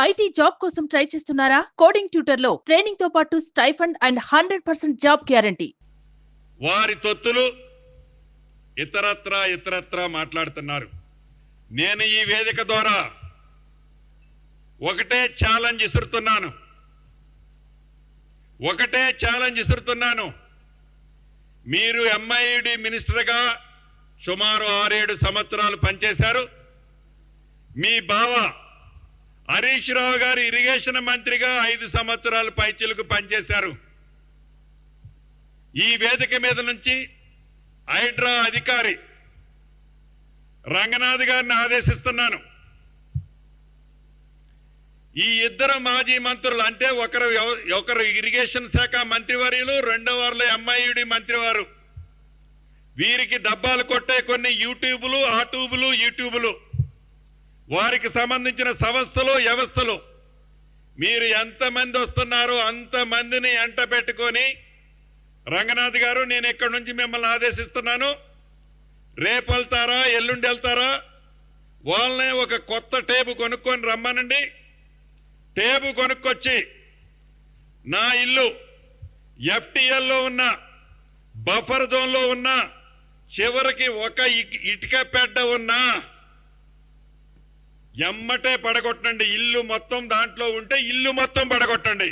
IT job కోసం try చేస్తున్నారా? Coding ట్యూటర్లో ట్రైనింగ్తో పాటు stipend and hundred percent job guarantee. వారి తొత్తులు ఇతరత్రా ఇతరత్రా మాట్లాడుతున్నారు. నేను ఈ వేదిక ద్వారా ఒకటే ఛాలెంజ్ ఇసురుతున్నాను ఒకటే ఛాలెంజ్ ఇసురుతున్నాను మీరు ఎంఐడి మినిస్టర్గా సుమారు ఆరేడు సంవత్సరాలు పనిచేశారు. మీ బావ హరీష్ రావు గారు ఇరిగేషన్ మంత్రిగా ఐదు సంవత్సరాలు పైచిలకు పనిచేశారు. ఈ వేదిక మీద నుంచి హైడ్రా అధికారి రంగనాథ్ గారిని ఆదేశిస్తున్నాను. ఈ ఇద్దరు మాజీ మంత్రులు అంటే ఒకరు ఒకరు ఇరిగేషన్ శాఖ మంత్రివర్యులు రెండో వారిలో ఎంఐయుడి మంత్రివారు. వీరికి డబ్బాలు కొట్టే కొన్ని యూట్యూబులు ఆ ట్యూబులు యూట్యూబులు వారికి సంబంధించిన సంస్థలు వ్యవస్థలు. మీరు ఎంతమంది వస్తున్నారో అంతమందిని ఎంట పెట్టుకొని రంగనాథ్ గారు నేను ఇక్కడి నుంచి మిమ్మల్ని ఆదేశిస్తున్నాను. రేపు వెళ్తారా ఎల్లుండి వెళ్తారా? వాళ్ళనే ఒక కొత్త టేబు కొనుక్కొని రమ్మనండి. టేబు కొనుక్కొచ్చి నా ఇల్లు ఎఫ్టిఎల్లో ఉన్న బఫర్ జోన్లో ఉన్న చివరికి ఒక ఇటుక పెడ్డ ఉన్నా ఎమ్మటే పడగొట్టండి. ఇల్లు మొత్తం దాంట్లో ఉంటే ఇల్లు మొత్తం పడగొట్టండి.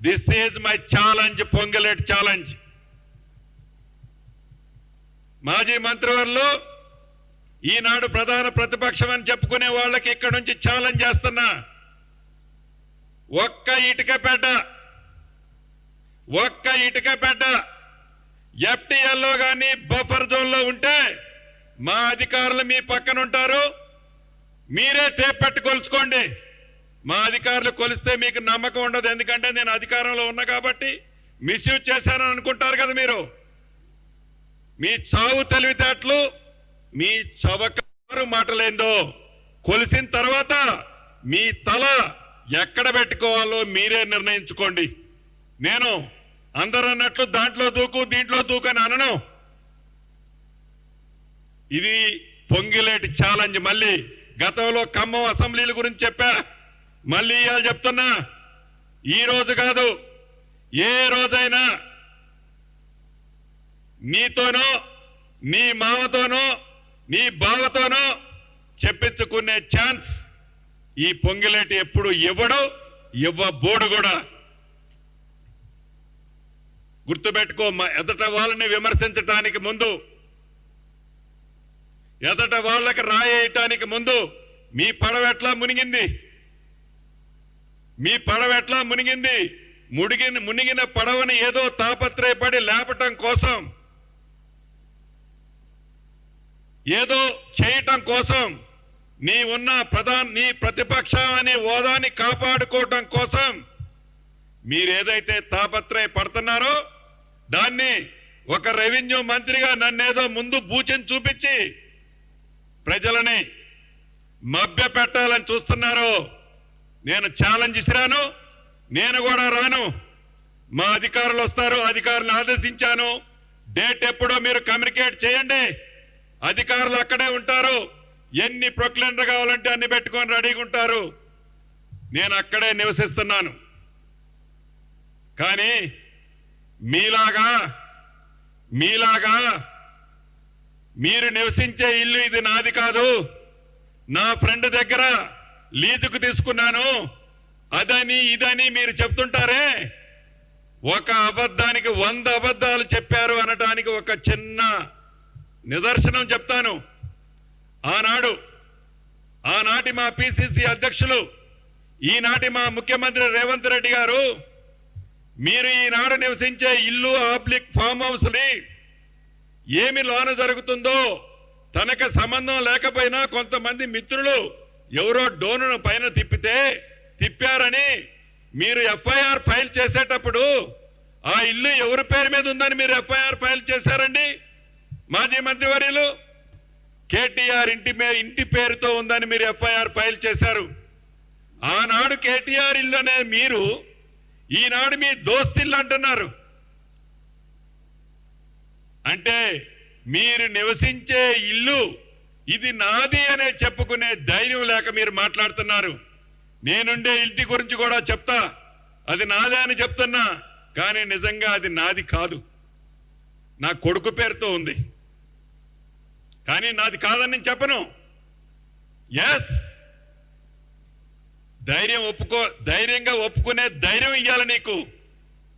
దిస్ ఈజ్ మై ఛాలెంజ్ పొంగలేట్ ఛాలెంజ్ మాజీ మంత్రివర్లు ఈనాడు ప్రధాన ప్రతిపక్షం అని చెప్పుకునే వాళ్ళకి ఇక్కడ నుంచి ఛాలెంజ్ చేస్తున్నా. ఒక్క ఇటుక పెట్ట. ఒక్క ఇటుక పెట్ట. ఎఫ్టీఎల్లో కానీ బఫర్ జోన్లో ఉంటే మా అధికారులు మీ పక్కన ఉంటారు మీరే టేప్ పెట్టి కొలుచుకోండి. మా అధికారులు కొలిస్తే మీకు నమ్మకం ఉండదు. ఎందుకంటే నేను అధికారంలో ఉన్నా కాబట్టి మిస్యూజ్ చేశానని అనుకుంటారు కదా మీరు. మీ చావు తెలివితేటలు మీ చవకారు మాటలేందో. కొలిసిన తర్వాత మీ తల ఎక్కడ పెట్టుకోవాలో మీరే నిర్ణయించుకోండి. నేను అందరు అన్నట్లు దాంట్లో దూకు దీంట్లో దూకు అని అనను. ఇది పొంగిలేటి ఛాలెంజ్ మళ్ళీ గతంలో ఖమ్మం అసెంబ్లీల గురించి చెప్పా. మళ్ళీ ఇవాళ చెప్తున్నా. ఈ రోజు కాదు ఏ రోజైనా మీతోనో మీ మామతోనో మీ బావతోనో చెప్పించుకునే ఛాన్స్ ఈ పొంగిలేటి ఎప్పుడు ఇవ్వడు ఇవ్వబోడు కూడా. గుర్తుపెట్టుకో మా ఎదట వాళ్ళని విమర్శించటానికి ముందు ఎదట వాళ్ళకి రాయేయటానికి ముందు మీ పడవ ఎట్లా మునిగింది? మీ పడవ ఎట్లా మునిగింది? ముడిగిన మునిగిన పడవని ఏదో తాపత్రయపడి లేపటం కోసం ఏదో చేయటం కోసం నీ ఉన్న ప్రధాన నీ ప్రతిపక్షం అనే హోదాని కాపాడుకోవటం కోసం మీరేదైతే తాపత్రయ పడుతున్నారో దాన్ని ఒక రెవెన్యూ మంత్రిగా నన్నేదో ముందు బూచిని చూపించి ప్రజలని మభ్య పెట్టాలని చూస్తున్నారు. నేను ఛాలెంజ్ ఇసిరాను నేను కూడా రాను. మా అధికారులు వస్తారు. అధికారులను ఆదేశించాను. డేట్ ఎప్పుడో మీరు కమ్యూనికేట్ చేయండి. అధికారులు అక్కడే ఉంటారు. ఎన్ని ప్రొక్లెండర్ కావాలంటే అన్ని పెట్టుకొని రెడీగా ఉంటారు. నేను అక్కడే నివసిస్తున్నాను. కానీ మీలాగా మీలాగా మీరు నివసించే ఇల్లు ఇది నాది కాదు. నా ఫ్రెండ్ దగ్గర లీజుకు తీసుకున్నాను. అదని ఇదని మీరు చెప్తుంటారే? ఒక అబద్ధానికి వంద అబద్ధాలు చెప్పారు అనటానికి ఒక చిన్న నిదర్శనం చెప్తాను. ఆనాడు ఆనాటి మా పిసిసి అధ్యక్షులు ఈనాటి మా ముఖ్యమంత్రి రేవంత్ రెడ్డి గారు మీరు ఈనాడు నివసించే ఇల్లు ఆబ్లిక్ ఫామ్ హౌస్ని ఏమి లోన జరుగుతుందో తనకు సంబంధం లేకపోయినా కొంతమంది మిత్రులు ఎవరో డోనును పైన తిప్పితే తిప్పారని మీరు ఎఫ్ఐఆర్ ఫైల్ చేసేటప్పుడు ఆ ఇల్లు ఎవరి పేరు మీద ఉందని మీరు ఎఫ్ఐఆర్ ఫైల్ చేశారండి? మాజీ మంత్రివర్యులు కేటీఆర్ ఇంటి ఇంటి పేరుతో ఉందని మీరు ఎఫ్ఐఆర్ ఫైల్ చేశారు. ఆనాడు కేటీఆర్ ఇల్లు అనే మీరు ఈనాడు మీ దోస్తిల్లు అంటున్నారు. అంటే మీరు నివసించే ఇల్లు ఇది నాది అనే చెప్పుకునే ధైర్యం లేక మీరు మాట్లాడుతున్నారు. నేనుండే ఇంటి గురించి కూడా చెప్తా. అది నాదే అని చెప్తున్నా కానీ నిజంగా అది నాది కాదు. నా కొడుకు పేరుతో ఉంది. కానీ నాది కాదని నేను చెప్పను. ఎస్ ధైర్యం ఒప్పుకో ధైర్యంగా ఒప్పుకునే ధైర్యం ఇయ్యాలి నీకు.